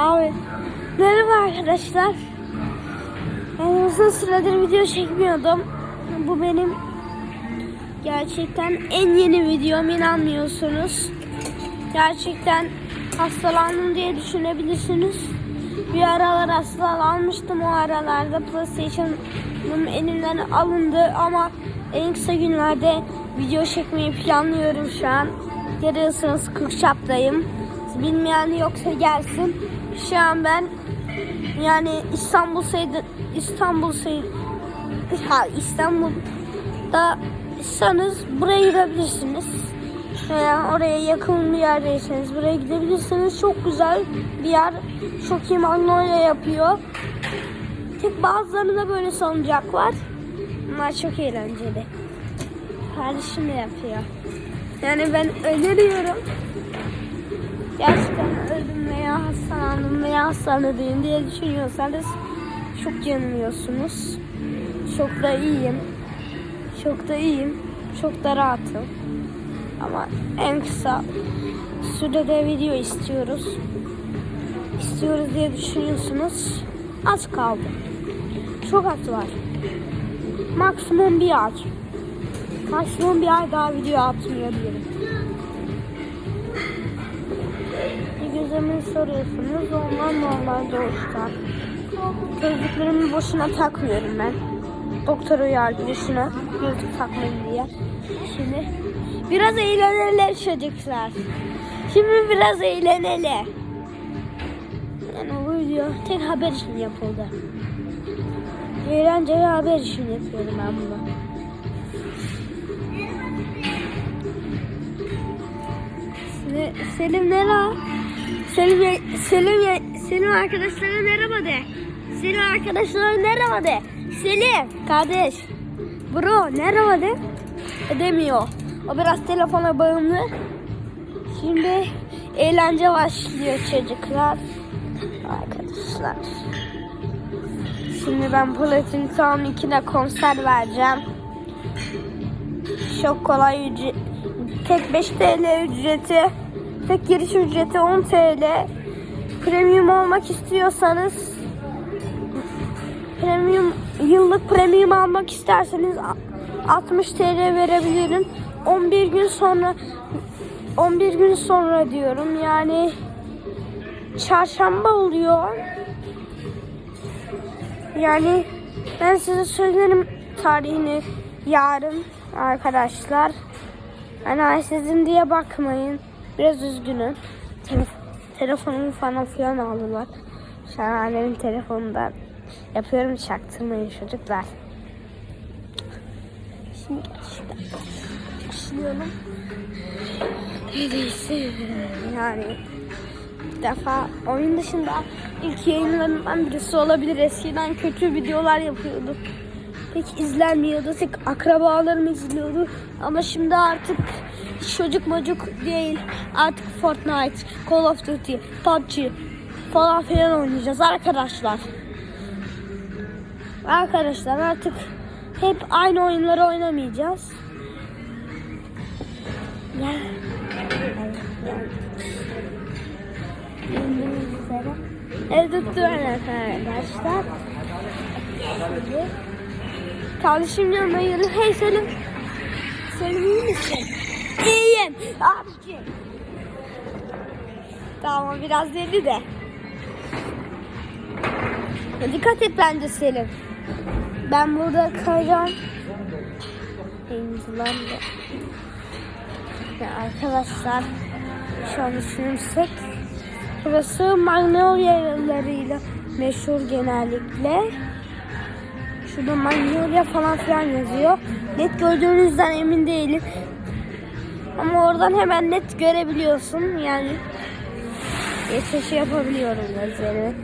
Abi merhaba arkadaşlar. Ben uzun süredir video çekmiyordum. Bu benim gerçekten en yeni videom inanmıyorsunuz. Gerçekten hastalandım diye düşünebilirsiniz. Bir aralar hastalanmıştım o aralarda PlayStation'ım elimden alındı ama en kısa günlerde video çekmeyi planlıyorum şu an. Görüyorsunuz Kırkçap'tayım. Bilmeyen yoksa gelsin. Şu an ben yani İstanbul saydı İstanbul sayı ha İstanbul'da sanız buraya gidebilirsiniz. Veya oraya yakın bir yerdeyseniz buraya gidebilirsiniz. Çok güzel bir yer. Çok iyi magnolia yapıyor. Tek bazılarında böyle salıncak var. Bunlar çok eğlenceli. Kardeşim de yapıyor. Yani ben öneriyorum. Gerçekten öldüm veya hastalandım veya hastanedeyim diye düşünüyorsanız çok yanılıyorsunuz. Çok da iyiyim. Çok da iyiyim. Çok da rahatım. Ama en kısa sürede video istiyoruz. İstiyoruz diye düşünüyorsunuz. Az kaldı. Çok az var. Maksimum bir ay. Maksimum bir ay daha video atmıyor diyelim. Gözümü soruyorsunuz. Onlar normal doğuştan. Gözlüklerimi boşuna takmıyorum ben. Doktor uyardı boşuna gözlük takmayın diye. Şimdi biraz eğlenelim çocuklar. Şimdi biraz eğlenelim. Yani bu video tek haber için yapıldı. Eğlenceli haber için yapıyorum ben bunu. Selim nere? Selim, Selim, Selim arkadaşlara merhaba de. Selim arkadaşlara merhaba de. Selim kardeş. Bro merhaba de. Edemiyor. O biraz telefona bağımlı. Şimdi eğlence başlıyor çocuklar. Arkadaşlar. Şimdi ben Platin Town 2'de konser vereceğim. Çok kolay ücret. Tek 5 TL ücreti. Tek giriş ücreti 10 TL. Premium olmak istiyorsanız premium yıllık premium almak isterseniz a- 60 TL verebilirim. 11 gün sonra 11 gün sonra diyorum. Yani çarşamba oluyor. Yani ben size söylerim tarihini yarın arkadaşlar. Hani sizin diye bakmayın. Biraz üzgünüm. Telef- telefonumu falan filan aldılar. Şu an annemin telefonundan yapıyorum çaktırmayın çocuklar. Şimdi başlıyorum. Neyse yani bir defa oyun dışında ilk yayınlarımdan birisi olabilir. Eskiden kötü videolar yapıyorduk. Pek izlenmiyordu. Tek akrabalarım izliyordu. Ama şimdi artık çocuk mocuk değil. Artık Fortnite, Call of Duty, PUBG falan filan oynayacağız arkadaşlar. Arkadaşlar artık hep aynı oyunları oynamayacağız. Üzere. Evde tutuyorum arkadaşlar. Kardeşim yanına yürü. Hey Selim. Selim iyi misin? İyiyim. Abiciğim. Tamam biraz dedi de. Dikkat et bence Selim. Ben burada kalacağım. Elimizden de. Ya arkadaşlar şu an düşünürsek burası magnolyalarıyla meşhur genellikle. Şurada magnolia falan filan yazıyor. Net gördüğünüzden emin değilim. Ama oradan hemen net görebiliyorsun. Yani geçişi yapabiliyorum gözlerimi.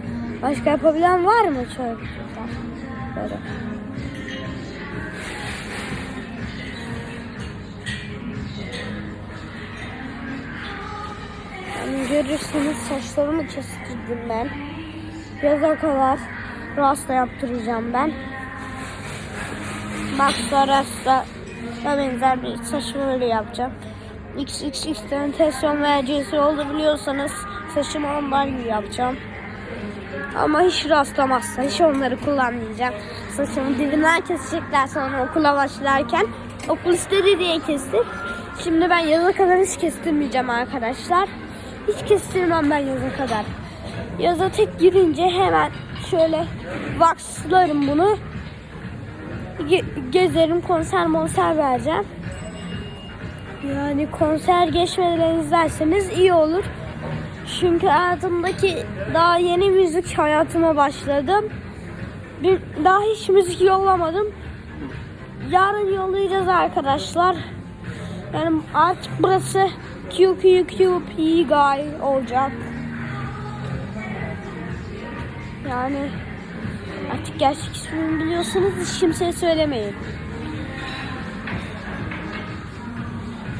Başka yapabilen var mı çocuklar? Böyle. Yani görürsünüz saçlarımı kestirdim ben. Yaza kadar rasta yaptıracağım ben. Max'ta rasta benzer bir saçımı öyle yapacağım. XXX tentasyon ve CS oldu biliyorsanız saçımı ambar gibi yapacağım. Ama hiç rastlamazsa hiç onları kullanmayacağım. Saçımı dibinden kesecekler sonra okula başlarken. Okul istedi diye kestim. Şimdi ben yaza kadar hiç kestirmeyeceğim arkadaşlar. Hiç kestirmem ben yaza kadar. Yaza tek girince hemen şöyle waxlarım bunu. Ge- gezerim konser monser vereceğim. Yani konser geçmeden izlerseniz iyi olur. Çünkü hayatımdaki daha yeni müzik hayatıma başladım. Bir, daha hiç müzik yollamadım. Yarın yollayacağız arkadaşlar. Yani artık burası QQQP Guy olacak. Yani artık gerçek ismini biliyorsanız hiç kimseye söylemeyin.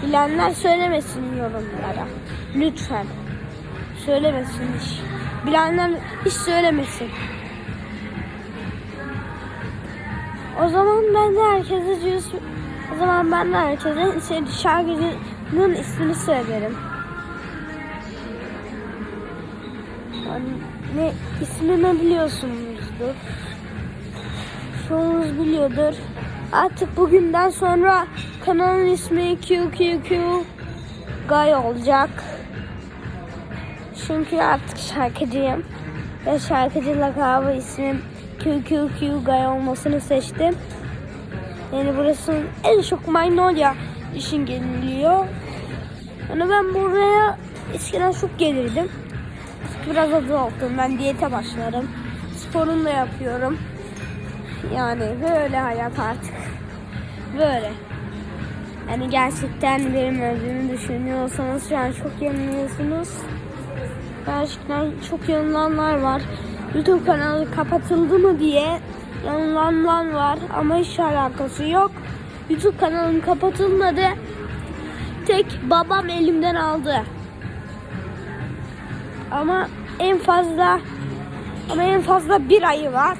Bilenler söylemesin yorumlara. Lütfen. Söylemesin hiç. Bilenler hiç söylemesin. O zaman ben de herkese diyoruz. O zaman ben de herkese şey, şarkıcının ismini söylerim. Yani ne ismini biliyorsunuzdur. Çoğunuz biliyordur. Artık bugünden sonra kanalın ismi QQQ Gay olacak. Çünkü artık şarkıcıyım. Ve şarkıcı lakabı ismim QQQ Gay olmasını seçtim. Yani burası en çok Magnolia işin geliniyor. Yani ben buraya eskiden çok gelirdim. Biraz azalttım. Ben diyete başlarım. Sporunu da yapıyorum. Yani böyle hayat artık. Böyle. Yani gerçekten benim öldüğümü düşünüyorsanız şu an çok yanılıyorsunuz. Gerçekten çok yanılanlar var. YouTube kanalı kapatıldı mı diye yanılanlar var ama hiç alakası yok. YouTube kanalım kapatılmadı. Tek babam elimden aldı. Ama en fazla ama en fazla bir ayı var.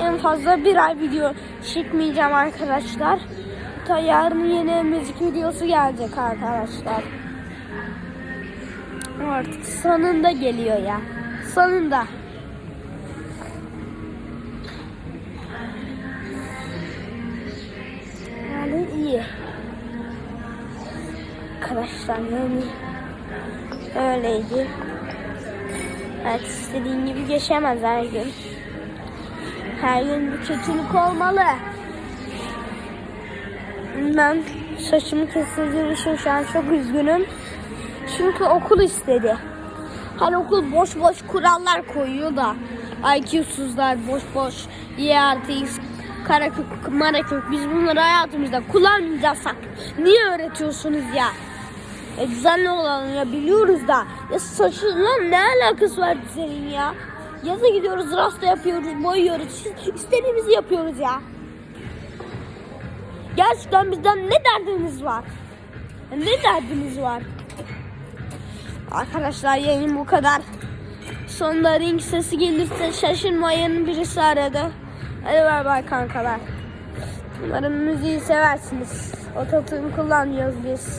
En fazla bir ay video çekmeyeceğim arkadaşlar. Ta yarın yeni müzik videosu gelecek arkadaşlar. Artık sonunda geliyor ya. Sonunda. Yani iyi. Arkadaşlar yani öyleydi. Evet istediğin gibi geçemez her gün. Her gün bir kötülük olmalı. Ben saçımı kesildiğim için şu an çok üzgünüm. Çünkü okul istedi. Hani okul boş boş kurallar koyuyor da. IQ'suzlar boş boş Y artı X karakök, marakök biz bunları hayatımızda kullanmayacaksak niye öğretiyorsunuz ya? E düzenli olalım ya biliyoruz da. Ya saçınla ne alakası var senin ya? Yaza gidiyoruz, rasta yapıyoruz, boyuyoruz. İstediğimizi yapıyoruz ya. Gerçekten bizden ne derdiniz var? Ne derdiniz var? Arkadaşlar yayın bu kadar. Sonunda ring sesi gelirse şaşırmayın birisi aradı. Hadi bay bay kankalar. Umarım müziği seversiniz. Ototune kullanmıyoruz biz.